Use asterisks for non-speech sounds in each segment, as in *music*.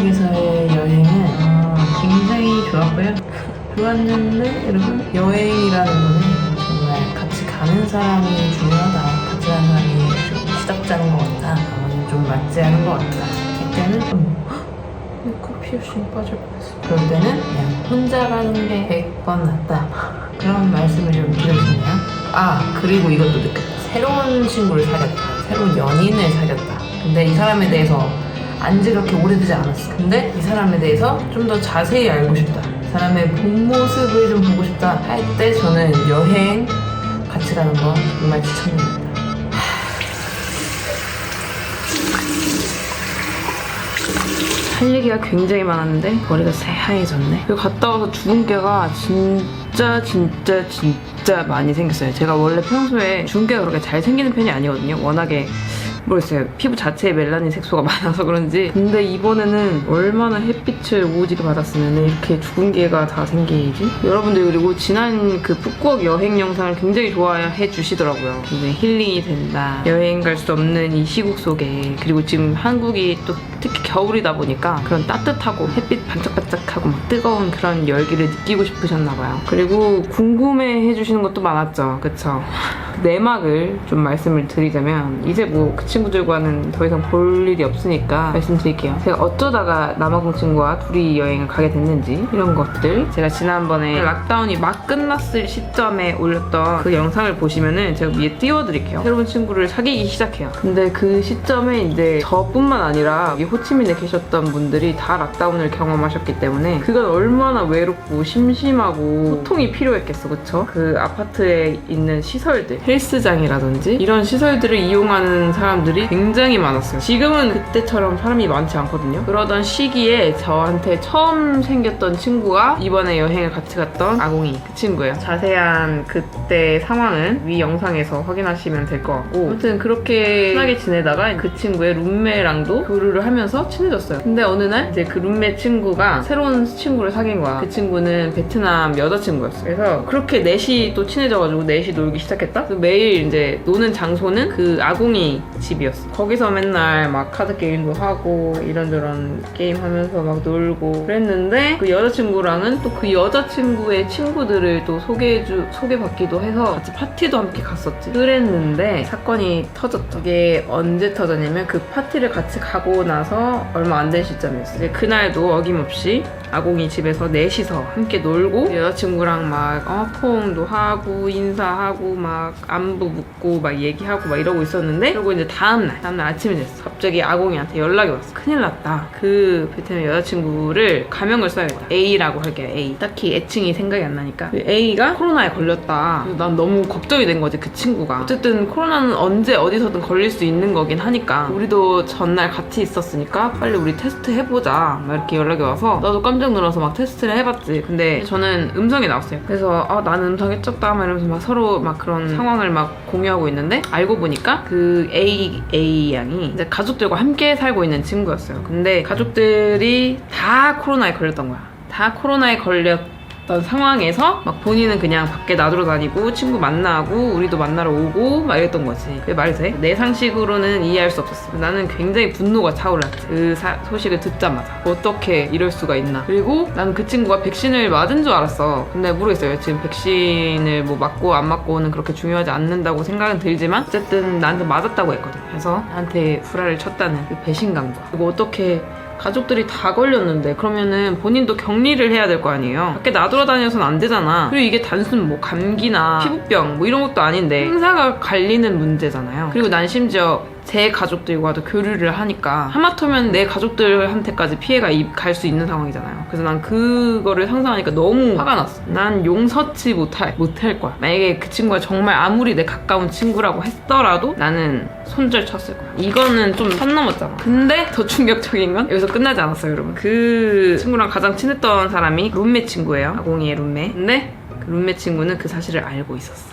한국에서의 여행은 어, 굉장히 좋았고요. 좋았는데 여러분 여행이라는 거는 정말 같이 가는 사람이 중요하다. 같이 가는 사람이 좀 시답잖은 것 같다. 어, 좀 맞지 않은 것 같다. 그때는 음, 없이 빠질 뻔했어. 그럴 때는 그냥 혼자 가는 게 100번 낫다. 그런 말씀을 좀 드리고 싶네요. 아, 그리고 이것도 느꼈다. 새로운 친구를 사귀었다. 새로운 연인을 사귀었다. 근데 이 사람에 대해서 안지 그렇게 오래되지 않았어. 근데 이 사람에 대해서 좀 더 자세히 알고 싶다. 이 사람의 본 모습을 좀 보고 싶다 할 때 저는 여행 같이 가는 거 정말 추천드립니다. 할 얘기가 굉장히 많았는데 머리가 새하얘졌네. 그리고 갔다 와서 주근깨가 진짜 진짜 진짜 많이 생겼어요. 제가 원래 평소에 주근깨가 그렇게 잘 생기는 편이 아니거든요. 워낙에 모르겠어요. 피부 자체에 멜라닌 색소가 *laughs* 많아서 그런지. 근데 이번에는 얼마나 햇빛을 오지게 받았으면 이렇게 주근깨가 다 생기지? 여러분들 그리고 지난 그 푸꾸옥 여행 영상을 굉장히 좋아해 주시더라고요. 굉장히 힐링이 된다. 여행 갈 수 없는 이 시국 속에 그리고 지금 한국이 또 특히 겨울이다 보니까 그런 따뜻하고 햇빛 반짝반짝하고 막 뜨거운 그런 열기를 느끼고 싶으셨나 봐요. 그리고 궁금해 해주시는 것도 많았죠. 그쵸? 내막을 좀 말씀을 드리자면 이제 뭐 그 친구들과는 더 이상 볼 일이 없으니까 말씀드릴게요. 제가 어쩌다가 남아공 친구와 둘이 여행을 가게 됐는지 이런 것들 제가 지난번에 락다운이 막 끝났을 시점에 올렸던 그 영상을 보시면은 제가 위에 띄워드릴게요. 새로운 친구를 사귀기 시작해요. 근데 그 시점에 이제 저뿐만 아니라 여기 호치민에 계셨던 분들이 다 락다운을 경험하셨기 때문에 그건 얼마나 외롭고 심심하고 소통이 필요했겠어, 그쵸? 그 아파트에 있는 시설들, 헬스장이라든지 이런 시설들을 이용하는 사람들이 굉장히 많았어요. 지금은 그때처럼 사람이 많지 않거든요. 그러던 시기에 저한테 처음 생겼던 친구가 이번에 여행을 같이 갔던 아공이 그 친구예요. 자세한 그때 상황은 위 영상에서 확인하시면 될 것 같고 아무튼 그렇게 친하게 지내다가 그 친구의 룸메랑도 교류를 하면서 친해졌어요. 근데 어느 날 이제 그 룸메 친구가 새로운 친구를 사귄 거야. 그 친구는 베트남 여자친구였어. 그래서 그렇게 넷이 또 친해져가지고 넷이 놀기 시작했다. 매일 이제 노는 장소는 그 아궁이 집이었어. 거기서 맨날 막 카드 게임도 하고 이런저런 게임 하면서 막 놀고 그랬는데 그 여자친구랑은 또 그 여자친구의 친구들을 또 소개해주 소개받기도 해서 같이 파티도 함께 갔었지. 그랬는데 사건이 터졌죠. 이게 언제 터졌냐면 그 파티를 같이 가고 나서 얼마 안 된 시점이었어. 그날도 어김없이 아공이 집에서 넷이서 함께 놀고 여자친구랑 막 어, 포옹도 하고 인사하고 막 안부 묻고 막 얘기하고 막 이러고 있었는데 그리고 이제 다음날 다음날 아침이 됐어 갑자기 아공이한테 연락이 왔어. 큰일 났다. 그 베트남 여자친구를 가명을 써야겠다. A라고 할게요 A. 딱히 애칭이 생각이 안 나니까. 그 A가 코로나에 걸렸다. 난 너무 걱정이 된 거지 그 친구가. 어쨌든 코로나는 언제 어디서든 걸릴 수 있는 거긴 하니까. 우리도 전날 같이 있었으니까 빨리 우리 테스트 해보자. 막 이렇게 연락이 와서 나도 깜짝 놀라서 막 테스트를 해봤지. 근데 저는 음성이 나왔어요. 그래서 아 나는 음성 해쳤다 막 이러면서 막 서로 막 그런 상황을 막 공유하고 있는데 알고 보니까 그 A, A 양이 이제 가족들과 함께 살고 있는 친구였어요. 근데 가족들이 다 코로나에 걸렸던 거야. 다 코로나에 걸렸 던 상황에서 막 본인은 그냥 밖에 나들어 다니고 친구 만나고 우리도 만나러 오고 막 이랬던 거지. 그게 말이 돼? 내 상식으로는 이해할 수 없었어. 나는 굉장히 분노가 차올랐지. 그 사- 소식을 듣자마자. 어떻게 이럴 수가 있나. 그리고 나는 그 친구가 백신을 맞은 줄 알았어. 근데 모르겠어요. 지금 백신을 뭐 맞고 안 맞고는 그렇게 중요하지 않는다고 생각은 들지만 어쨌든 나한테 맞았다고 했거든. 그래서 나한테 후라를 쳤다는 그 배신감과 그리고 어떻게 가족들이 다 걸렸는데 그러면은 본인도 격리를 해야 될 거 아니에요. 밖에 나돌아다녀서는 안 되잖아. 그리고 이게 단순 뭐 감기나 피부병 뭐 이런 것도 아닌데 행사가 갈리는 문제잖아요. 그리고 난 심지어 제 가족들과 도 교류를 하니까 하마터면 내 가족들한테까지 피해가 갈 수 있는 상황이잖아요. 그래서 난 그거를 상상하니까 너무 화가 났어. 난 용서치 못할 못할 거야. 만약에 그 친구가 정말 아무리 내 가까운 친구라고 했더라도 나는 손절 쳤을 거야. 이거는 좀 선 넘었잖아. 근데 더 충격적인 건 여기서 끝나지 않았어요, 여러분. 그 친구랑 가장 친했던 사람이 룸메 친구예요. 아공이의 룸메. 근데 그 룸메 친구는 그 사실을 알고 있었어.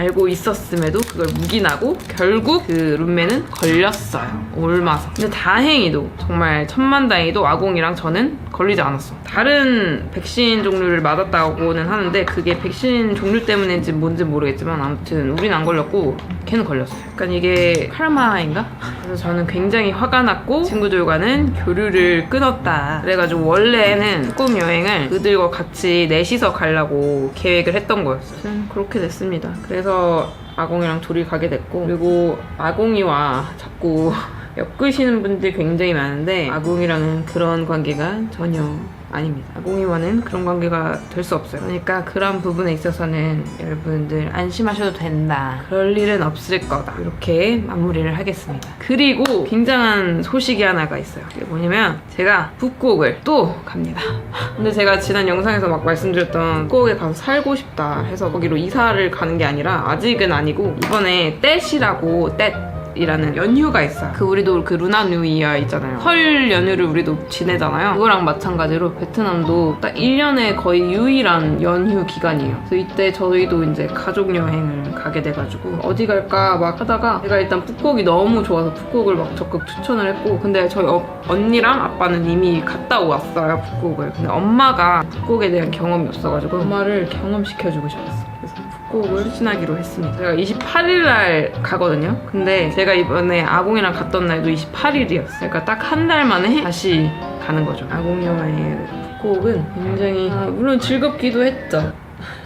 알고 있었음에도 그걸 묵인하고 결국 그 룸메는 걸렸어요. 옮아서. 근데 다행히도 정말 천만다행히도 아공이랑 저는 걸리지 않았어. 다른 백신 종류를 맞았다고는 하는데 그게 백신 종류 때문인지 뭔지 모르겠지만 아무튼 우린 안 걸렸고 걔는 걸렸어요. 약간 이게 카르마인가? 그래서 저는 굉장히 화가 났고 친구들과는 교류를 끊었다. 그래가지고 원래는 북극 여행을 그들과 같이 넷이서 가려고 계획을 했던 거였어요. 그렇게 됐습니다. 그래서 아공이랑 둘이 가게 됐고 그리고 아공이와 자꾸 *laughs* 엮으시는 분들이 굉장히 많은데 아공이랑은 그런 관계가 전혀 아닙니다. 아공이와는 그런 관계가 될 수 없어요. 그러니까 그런 부분에 있어서는 여러분들 안심하셔도 된다. 그럴 일은 없을 거다. 이렇게 마무리를 하겠습니다. 그리고 굉장한 소식이 하나가 있어요. 그게 뭐냐면 제가 북곡을 또 갑니다. *laughs* 근데 제가 지난 영상에서 막 말씀드렸던 북곡에 가서 살고 싶다 해서 거기로 이사를 가는 게 아니라 아직은 아니고 이번에 떼시라고 떼 이라는 연휴가 있어요. 그 우리도 그 루나 뉴이어 있잖아요. 설 연휴를 우리도 지내잖아요. 그거랑 마찬가지로 베트남도 딱 1년에 거의 유일한 연휴 기간이에요. 그래서 이때 저희도 이제 가족 여행을 가게 돼가지고 어디 갈까 막 하다가 제가 일단 북곡이 너무 좋아서 북곡을 막 적극 추천을 했고 근데 저희 어- 언니랑 아빠는 이미 갔다 왔어요 북곡을. 근데 엄마가 북곡에 대한 경험이 없어가지고 엄마를 경험시켜주고 싶었어요. 북곡을 추진하기로 했습니다. 제가 28일 날 가거든요. 근데 제가 이번에 아공이랑 갔던 날도 28일이었어요. 그러니까 딱 한 달 만에 다시 가는 거죠. 아공여의 북곡은 굉장히 아, 물론 즐겁기도 했죠.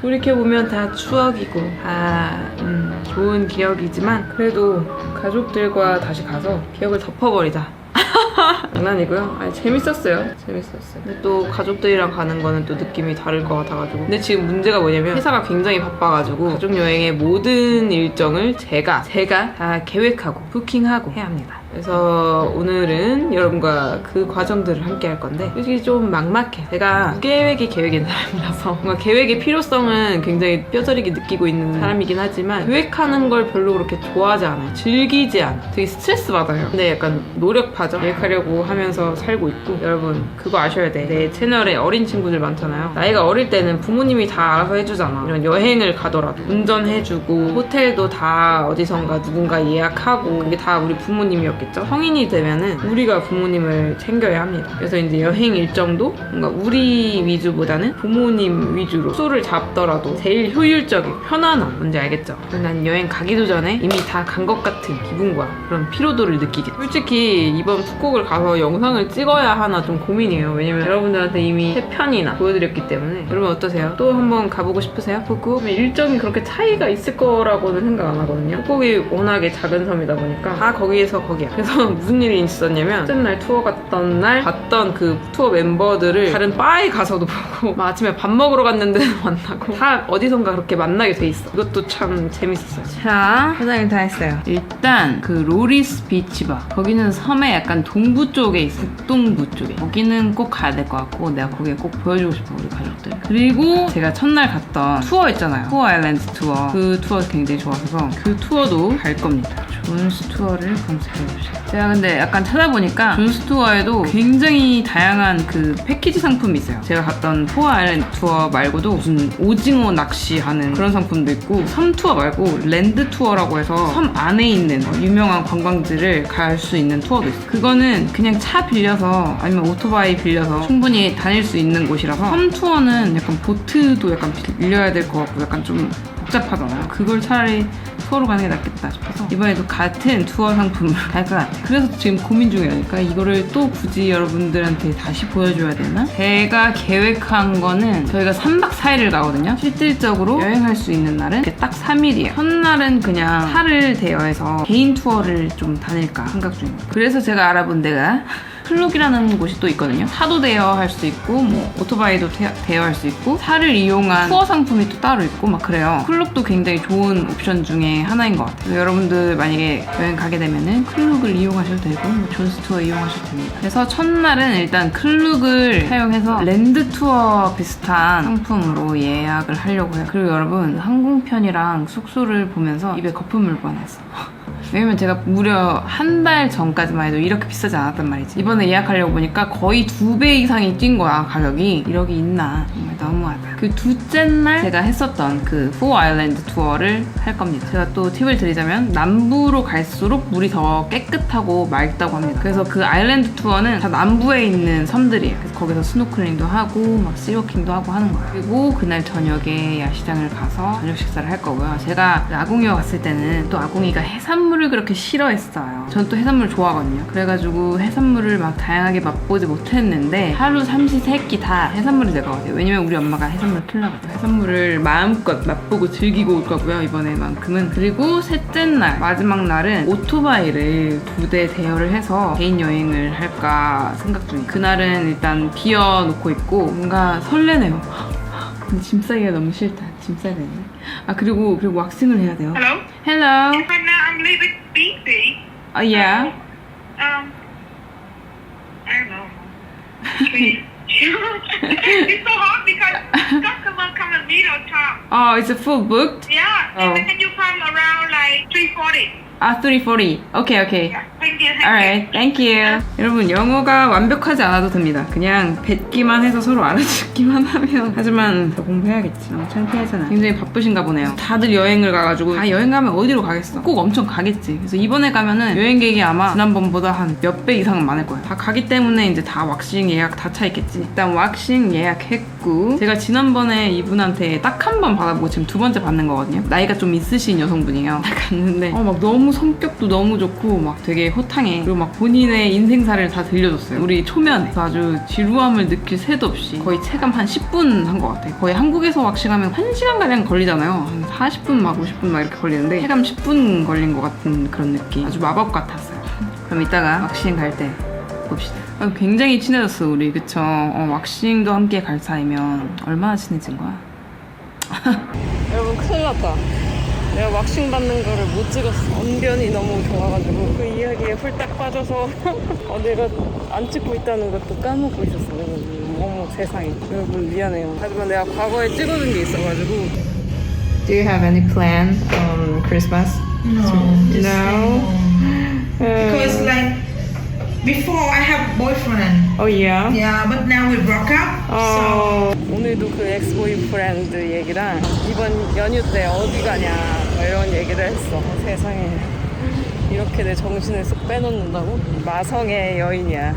돌이켜보면 다 추억이고 다 음, 좋은 기억이지만 그래도 가족들과 다시 가서 기억을 덮어버리자. *laughs* 장난이고요. 아니, 재밌었어요. 재밌었어요. 근데 또 가족들이랑 가는 거는 또 느낌이 다를 것 같아가지고. 근데 지금 문제가 뭐냐면 회사가 굉장히 바빠가지고 가족 여행의 모든 일정을 제가 제가 다 계획하고 부킹하고 해야 합니다. 그래서 오늘은 여러분과 그 과정들을 함께 할 건데 솔직히 좀 막막해. 제가 계획이 계획인 사람이라서 뭔가 계획의 필요성은 굉장히 뼈저리게 느끼고 있는 사람이긴 하지만 계획하는 걸 별로 그렇게 좋아하지 않아요. 즐기지 않아. 되게 스트레스 받아요. 근데 약간 노력하죠. 계획하려고 하면서 살고 있고 여러분 그거 아셔야 돼. 내 채널에 어린 친구들 많잖아요. 나이가 어릴 때는 부모님이 다 알아서 해주잖아. 이런 여행을 가더라도 운전해주고 호텔도 다 어디선가 누군가 예약하고 그게 다 우리 부모님이었 겠죠. 성인이 되면은 우리가 부모님을 챙겨야 합니다. 그래서 이제 여행 일정도 뭔가 우리 위주보다는 부모님 위주로 숙소를 잡더라도 제일 효율적인 편안함 뭔지 알겠죠? 난 여행 가기도 전에 이미 다 간 것 같은 기분과 그런 피로도를 느끼게 돼. 솔직히 이번 북곡을 가서 영상을 찍어야 하나 좀 고민이에요. 왜냐면 여러분들한테 이미 세 편이나 보여드렸기 때문에 여러분 어떠세요? 또 한번 가보고 싶으세요? 북곡? 일정이 그렇게 차이가 있을 거라고는 생각 안 하거든요. 북곡이 워낙에 작은 섬이다 보니까 다 거기에서 거기야. 그래서 *laughs* 무슨 일이 있었냐면 첫째 날 투어 갔던 날 봤던 그 투어 멤버들을 다른 바에 가서도 *laughs* 보고 막 아침에 밥 먹으러 갔는데도 *laughs* 만나고 다 어디선가 그렇게 만나게 돼 있어. 이것도 참 재밌었어요. 자, 화장을 다 했어요. 일단 그 로리스 비치바 거기는 섬의 약간 동부 쪽에 있어. 북동부 쪽에. 거기는 꼭 가야 될 것 같고 내가 거기에 꼭 보여주고 싶어 우리 가족들. 그리고 제가 첫날 갔던 투어 있잖아요. 투어 아일랜드 투어. 그 투어 굉장히 좋아서 그 투어도 갈 겁니다. 존 스 투어를 검색해봅시다. 제가 근데 약간 찾아보니까 존 스 투어에도 굉장히 다양한 그 패키지 상품이 있어요. 제가 갔던 포어 아일랜드 투어 말고도 무슨 오징어 낚시하는 그런 상품도 있고 섬 투어 말고 랜드 투어라고 해서 섬 안에 있는 유명한 관광지를 갈 수 있는 투어도 있어요. 그거는 그냥 차 빌려서 아니면 오토바이 빌려서 충분히 다닐 수 있는 곳이라서 섬 투어는 약간 보트도 약간 빌려야 될 것 같고 약간 좀 복잡하잖아요. 그걸 차라리 투어로 가는 게 낫겠다 싶어서 이번에도 같은 투어 상품을 *laughs* 갈 것 같아요. 그래서 지금 고민 중이라니까 이거를 또 굳이 여러분들한테 다시 보여줘야 되나? 제가 계획한 거는 저희가 3박 4일을 가거든요. 실질적으로 여행할 수 있는 날은 딱 3일이에요. 첫날은 그냥 차를 대여해서 개인 투어를 좀 다닐까 생각 중입니다. 그래서 제가 알아본 데가 클룩이라는 곳이 또 있거든요. 차도 대여할 수 있고 뭐 오토바이도 대, 대여할 수 있고 차를 이용한 투어 상품이 또 따로 있고 막 그래요. 클룩도 굉장히 좋은 옵션 중에 하나인 것 같아요. 여러분들 만약에 여행 가게 되면은 클룩을 이용하셔도 되고 뭐 존스 투어 이용하셔도 됩니다. 그래서 첫날은 일단 클룩을 사용해서 랜드 투어 비슷한 상품으로 예약을 하려고 해요. 그리고 여러분 항공편이랑 숙소를 보면서 입에 거품을 뻔했어. 왜냐면 제가 무려 한 달 전까지만 해도 이렇게 비싸지 않았단 말이지. 이번에 예약하려고 보니까 거의 두 배 이상이 뛴 거야, 가격이. 이러기 있나. 정말 너무하다. 그 둘째 날 제가 했었던 그 포 아일랜드 투어를 할 겁니다. 제가 또 팁을 드리자면 남부로 갈수록 물이 더 깨끗하고 맑다고 합니다. 그래서 그 아일랜드 투어는 다 남부에 있는 섬들이에요. 그래서 거기서 스노클링도 하고 막 씨워킹도 하고 하는 거예요. 그리고 그날 저녁에 야시장을 가서 저녁 식사를 할 거고요. 제가 아궁이와 갔을 때는 또 아궁이가 해산물을 그렇게 싫어했어요. 전 또 해산물 좋아하거든요. 그래가지고 해산물을 막 다양하게 맛보지 못했는데 하루 삼시 세끼 다 해산물이 될 것 같아요. 왜냐면 우리 엄마가 해산물 킬러거든요. 해산물을 마음껏 맛보고 즐기고 올 거고요. 이번에만큼은. 그리고 셋째 날, 마지막 날은 오토바이를 두 대 대여를 해서 개인 여행을 할까 생각 중이에요. 그날은 일단 비워놓고 있고 뭔가 설레네요. 근데 짐 싸기가 너무 싫다. 짐 싸야 되네. 아 그리고 그리고 왁싱을 해야 돼요. Hello? Hello. Right now I'm a little bit busy. Oh yeah. Um, I don't know. *laughs* it's so hard because customer come and meet on time. Oh, it's a full booked. Yeah, Oh. and then you come around like 3.40. 아, ah, 340. Okay, okay. Yeah, thank you, Alright, thank you. 여러분, 영어가 완벽하지 않아도 됩니다. 그냥 뱉기만 해서 서로 알아듣기만 *laughs* 하면. 하지만 더 공부해야겠지. 너무 창피하잖아. 굉장히 바쁘신가 보네요. 다들 여행을 가가지고, 아, 여행 가면 어디로 가겠어? 꼭 엄청 가겠지. 그래서 이번에 가면은 여행 계획이 아마 지난번보다 한 몇 배 이상 많을 거예요. 다 가기 때문에 이제 다 왁싱 예약 다 차 있겠지. 일단 왁싱 예약했고, 제가 지난번에 이분한테 딱 한 번 받아보고 지금 두 번째 받는 거거든요. 나이가 좀 있으신 여성분이에요. 딱 *laughs* 갔는데, 어, 막 너무 성격도 너무 좋고, 막 되게 호탕해. 그리고 막 본인의 인생사를 다 들려줬어요. 우리 초면에. 아주 지루함을 느낄 새도 없이 거의 체감 한 10분 한 것 같아요. 거의 한국에서 왁싱하면 1시간가량 걸리잖아요. 한 40분 막 50분 막 이렇게 걸리는데, 체감 10분 걸린 것 같은 그런 느낌. 아주 마법 같았어요. 그럼 이따가 왁싱 갈 때 봅시다. 아, 굉장히 친해졌어, 우리. 그쵸? 어, 왁싱도 함께 갈 사이면 얼마나 친해진 거야? 여러분, 큰일 났다. 내가 왁싱 받는 거를 못 찍었어. 언변이 너무 좋아가지고 그 이야기에 훌딱 빠져서 어, 내가 안 찍고 있다는 것도 까먹고 있었어. 그래가지고 어머 세상에. 여러분 미안해요. 하지만 내가 과거에 찍어둔 게 있어가지고. Do you have any plan on Christmas? No. No. Because like before I have boyfriend. Oh yeah. Yeah, but now we broke up. 어, 오늘도 그 엑스 보이프렌드 얘기랑 이번 연휴 때 어디 가냐 뭐 이런 얘기를 했어. 세상에 이렇게 내 정신을 쓱 빼놓는다고? 마성의 여인이야.